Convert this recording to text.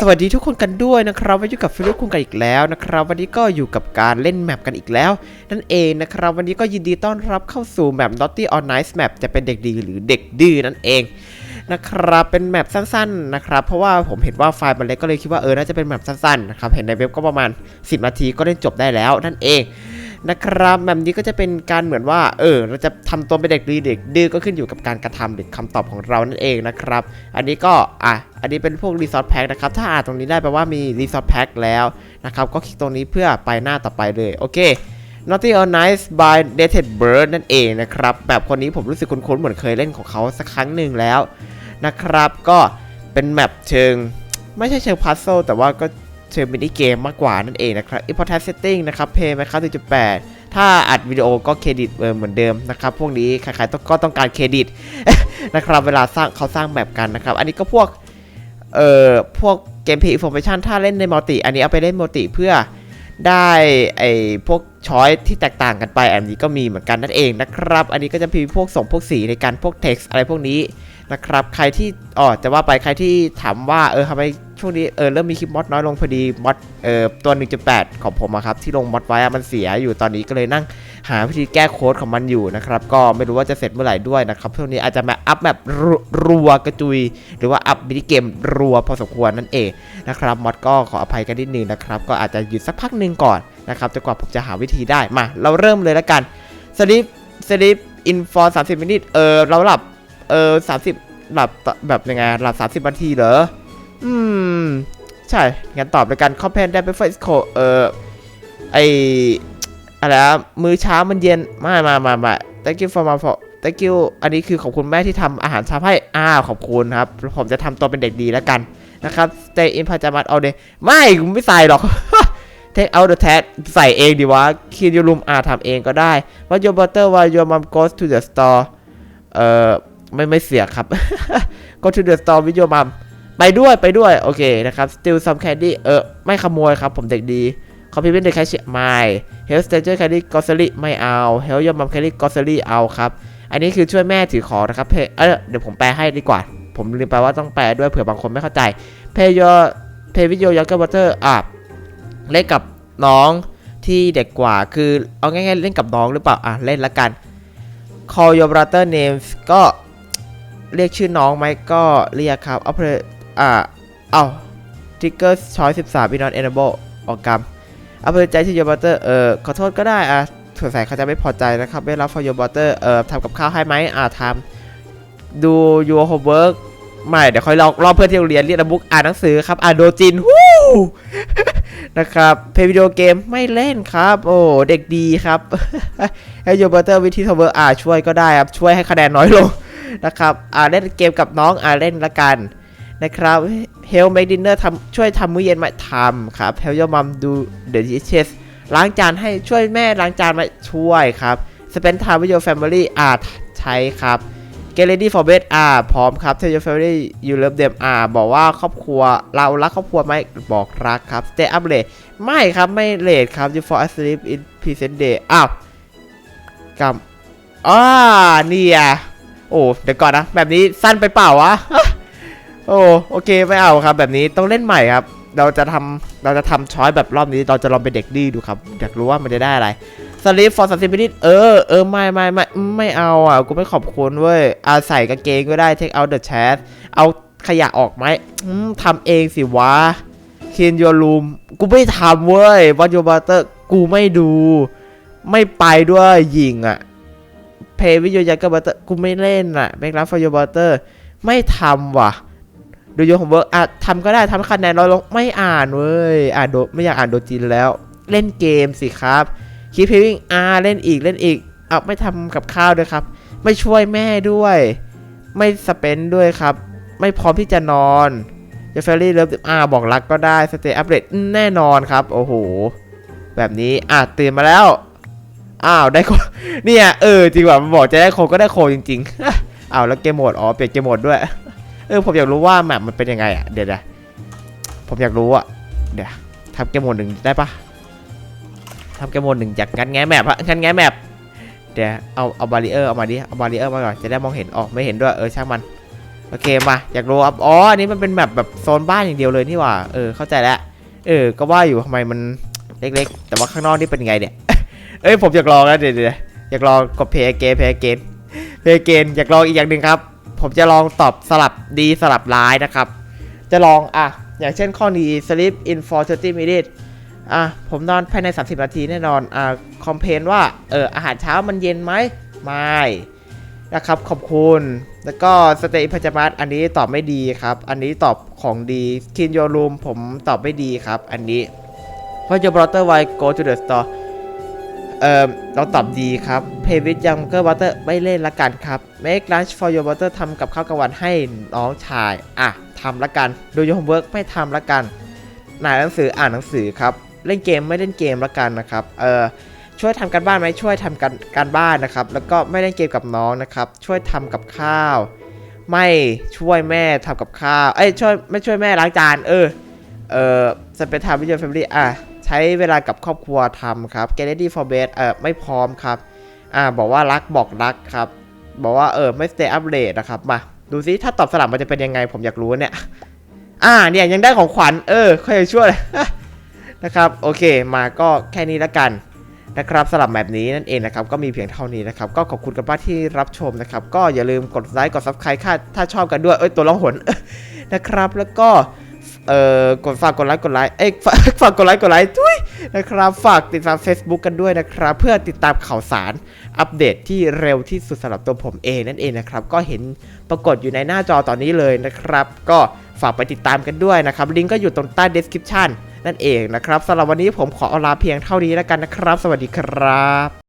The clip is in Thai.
สวัสดีทุกคนกันด้วยนะครับมาอยู่กับฟิลิปคุงกันอีกแล้วนะครับ วันนี้ก็อยู่กับการเล่นแมปกันอีกแล้ว นั่นเองนะครับ วันนี้ก็ยินดีต้อนรับเข้าสู่แมป Naughty or Nice Map จะเป็นเด็กดีหรือเด็กดื้อนั่นเองนะครับเป็นแมปสั้นๆนะครับเพราะว่าผมเห็นว่าไฟล์มันเล็กก็เลยคิดว่าเออน่าจะเป็นแมปสั้นๆนะครับเห็นในเว็บก็ประมาณ 10 นาทีก็เล่นจบได้แล้วนั่นเอง นะครับแบบนี้ก็จะเป็นการเหมือนว่า เออ เราจะทำตัวเป็นเด็กดีเด็กดื้อก็ขึ้นอยู่กับการกระทำหรือคำตอบของเรานั่นเองนะครับ อันนี้ก็อะอันนี้เป็นพวกรีซอสแพ็คนะครับ ถ้าอ่านตรงนี้ได้แปลว่ามีรีซอสแพ็คแล้วนะครับ ก็คลิกตรงนี้เพื่อไปหน้าต่อไปเลย โอเค Naughty or Nice by Dated Bird นั่นเองนะครับ แบบคนนี้ผมรู้สึกคุ้นๆเหมือนเคยเล่นของเขาสักครั้งหนึ่งแล้วนะครับ ก็เป็นแมปเชิง ไม่ใช่เชิงพัซเซิลแต่ว่าก็ เชิงมินิเกมมากกว่านั่นเองนะครับ Important Setting นะครับ Play ไหมครับ1.8 ถ้าอัดวิดีโอก็เครดิตเหมือนเดิมนะครับ พวกนี้ใครๆต้องก็ต้องการเครดิตนะครับเวลาสร้างเขาสร้างแบบกันนะครับ อันนี้ก็พวก เอ่อ พวกเกมเพย์อินโฟเมชันถ้าเล่นในมัลติ อันนี้เอาไปเล่นมัลติเพื่อได้ไอ้พวกช้อยที่แตกต่างกันไป อันนี้ก็มีเหมือนกันนั่นเองนะครับ อันนี้ก็จะมีพวกส่งพวกสีในการพวก text อะไรพวกนี้นะครับ ใครที่อ๋อจะว่าไปใครที่ถามว่าเออทำไม ช่วงนี้เออเริ่มมีคลิปมอดน้อยลงพอดีมอดเออตัว 1.8 ของผมอะครับที่ลงมอดไว้อะมันเสียอยู่ตอนนี้ก็เลยนั่งหาวิธีแก้โค้ดของมันอยู่นะครับก็ไม่รู้ว่าจะเสร็จเมื่อไหร่ด้วยนะครับช่วงนี้อาจจะมาอัพแบบรัวกระจุย หรือว่าอัพมินิเกมรัวพอสมควรนั่นเองนะครับมอดก็ขออภัยกันนิดนึงนะครับก็อาจจะหยุดสักพักหนึ่งก่อนนะครับจนกว่าผมจะหาวิธีได้มา เราเริ่มเลยแล้วกันสลิปสลิปอินฟอร์สามสิบมินิเออเราหลับเออสามสิบหลับแบบยังไงหลับสามสิบนาทีเหรอ อืม ใช่งั้นตอบเลยกันคอมเพนได้ไปเฟสโคเออไออะไรนะมื้อเช้ามันเย็นมามามามา thank you for my for thank you อันนี้คือขอบคุณแม่ที่ทำอาหารเช้าให้ อ้าว ขอบคุณครับ ผมจะทำตัวเป็นเด็กดีแล้วกันนะครับ stay in pajamas all day ไม่กูไม่ใส่หรอก take out the tag ใส่เองดีวะ clean your room อ่าทำเองก็ได้ what your butter while your mom goes to the store เอ่อ ไม่ไม่เสียครับ go to the store with your mom ไปด้วยไปด้วย โอเคนะครับ still some candy เออ ไม่ขโมยครับ ผมเด็กดีคอมพิวเตอร์เด็กแคชเชียร์ไม่ Health Stager Carry Grocery ไม่เอา Health Your Mom Carry Grocery เอาครับ อันนี้คือช่วยแม่ถือของนะครับ เออเดี๋ยวผมแปลให้ดีกว่า ผมลืมไปว่าต้องแปลด้วยเผื่อบางคนไม่เข้าใจ Pay Your Pay with your younger brother อะเล่นกับน้องที่เด็กกว่า คือเอาง่ายๆเล่นกับน้องหรือเปล่า อะเล่นละกัน Call your brother names ก็เรียกชื่อน้องไหมก็เรียกครับ เอาเพ อ่า เอา Trigger Choice 13 Be not enable ออกกรรมเอาไปใจที่โยบัตเตอร์เออขอโทษก็ได้อะสงสัยเขาจะไม่พอใจนะครับ ไม่รับฟอร์โยบัตเตอร์เออทำกับข้าวให้ไหมอ่าทำดู your homework ไม่ เดี๋ยวค่อยลองรอบเพื่อนที่โรงเรียนเรียนบุ๊กอ่านหนังสือครับ อ่านโดจินฮู้นะครับเพย์วิดีโอเกมไม่เล่นครับ โอ้เด็กดีครับให้โยบัตเตอร์วิธีทเวิร์กอ่าช่วยก็ได้ครับ ช่วยให้คะแนนน้อยลงนะครับ อ่าเล่นเกมกับน้องอ่าเล่นละกัน นะครับ Help make dinner ทำช่วยทำมื้อเย็นมาทำครับ Help your mom do the dishes ล้างจานให้ช่วยแม่ล้างจานมาช่วยครับ Spend time with your family อ่าใช้ครับ Get ready for bed อ่าพร้อมครับ Tell your family you love them อ่าบอกว่าครอบครัวเรารักครอบครัวไหมบอกรักครับ Stay up late ไม่ครับไม่ late ครับ You fall asleep in present day อ้าวกำอ่าเนี่ยโอ้เดี๋ยวก่อนนะ แบบนี้สั้นไปเปล่าวะ โอ้โอเคไม่เอาครับ แบบนี้ต้องเล่นใหม่ครับ เราจะทำเราจะทำช้อยแบบรอบนี้เราจะลองเป็นเด็กดีดูครับ อยากรู้ว่ามันจะได้อะไรสลีฟฟอร์สซิมินิเออเออไม่ไม่ไม่ไม่เอาอะกูไม่ขอบคุณเว้ยอาใส่กางเกงก็ได้ take out the chat เอาขยะออกไหมทำเองสิวะ clean your room กูไม่ทำเว้ย what your butter กูไม่ดู ไม่ไปด้วยยิงอะ pay with your younger butter กูไม่เล่นอะ make love for your butter ไม่ทำว่ะ ดูโยของเวิร์กอะทำก็ได้ทำคะแนนน้อยลงไม่อ่านเว้ยอ่านโดไม่อยากอ่านโดจีนแล้ว เล่นเกมสิครับคีเพวิ่งอ่าเล่นอีกเล่นอีกอะไม่ทำกับข้าวด้วยครับ ไม่ช่วยแม่ด้วย ไม่สเปนด้วยครับ ไม่พร้อมที่จะนอนจะเฟรรี่เลิฟอ่าบอกรักก็ได้สเตย์อัปเดตแน่นอนครับ โอ้โห แบบนี้อะตื่นมาแล้ว อ้าวได้โคเนี่ยเออจริงว่ามันบอกจะได้โคก็ได้โคจริง ๆอ้าวแล้วเกมโหมดอ๋อเปลี่ยนเกมโหมดด้วย เออผมอยากรู้ว่าแมปมันเป็นยังไงอะเดี๋ยวนะผมอยากรู้อะเดี๋ยวทำเกมโหมดหนึ่งได้ปะทำเกมโหมดหนึ่งจากงันแงะแมปอะงันแงะแมปเดี๋ยวเอาเอาบาริเออร์เอามาดิเอาบาริเออร์มาก่อนจะได้มองเห็นออกไม่เห็นด้วยเออช่างมันโอเคมาอยากรู้อ๋ออันนี้มันเป็นแบบแบบโซนบ้านอย่างเดียวเลยนี่หว่าเออเข้าใจแล้วเออก็ว่าอยู่ทำไมมันเล็กๆ แต่ว่าข้างนอกนี่เป็นไงเนี่ยเอ้ยผมอยากลองนะเดี๋ยวเดี๋ยวอยากลองกดเพย์เกนเพย์เกนเพย์เกนอยากลองอีกอย่างหนึ่งครับ ผมจะลองตอบสลับดีสลับร้ายนะครับ จะลองอะ อย่างเช่นข้อนี้ sleep in for 30 minutes อะ ผมนอนภายใน 30 นาทีแน่นอน อ่าคอมเพนว่า เออ อาหารเช้ามันเย็นไหม ไม่ นะครับ ขอบคุณ แล้วก็สเตย์พัจมัสอันนี้ตอบไม่ดีครับ อันนี้ตอบของดีคินโยรูมผมตอบไม่ดีครับ อันนี้ What your brother why go to the store เอ่อเราตอบดีครับ Play with younger brother ไม่เล่นละกันครับ Make lunch for your brother ทำกับข้าวกลางวันให้น้องชาย อะทำละกันดู your homework ไม่ทำละกันอ่านหนังสืออ่านหนังสือครับ เล่นเกมไม่เล่นเกมละกันนะครับเออช่วยทำการบ้านไหมช่วยทำการการบ้านนะครับ แล้วก็ไม่เล่นเกมกับน้องนะครับ ช่วยทำกับข้าว ไม่ช่วยแม่ทำกับข้าวเอ้ยช่วยไม่ช่วยแม่ล้างจานเออเออสเปทามวิจารแฟมิลี่อะ ใช้เวลากับครอบครัวทำครับ get ready for bed เออไม่พร้อมครับ อ่าบอกว่ารักบอกรักครับ บอกว่าเออไม่ stay up late นะครับมาดูซิถ้าตอบสลับมันจะเป็นยังไงผมอยากรู้เนี่ย อ่าเนี่ยยังได้ของขวัญเออค่อยช่วยนะครับโอเคมาก็แค่นี้ละกันนะครับสำหรับแบบนี้นั่นเองนะครับก็มีเพียงเท่านี้นะครับก็ขอบคุณกันมากที่รับชมนะครับก็อย่าลืมกดไลค์กด subscribe ถ้าถ้าชอบกันด้วยเอ้ยตัวร้องหนนะครับแล้วก็ เอ่อกดฝากกดไลค์กดไลค์เอ้ยฝากกดไลค์กดไลค์ทุยนะครับฝากติดตาม Facebook กันด้วยนะครับ เพื่อติดตามข่าวสารอัปเดตที่เร็วที่สุดสำหรับตัวผมเองนั่นเองนะครับ ก็เห็นปรากฏอยู่ในหน้าจอตอนนี้เลยนะครับ ก็ฝากไปติดตามกันด้วยนะครับ ลิงก์ก็อยู่ตรงใต้ description นั่นเองนะครับสำหรับวันนี้ผมขอลาเพียงเท่านี้แล้วกันนะครับ สวัสดีครับ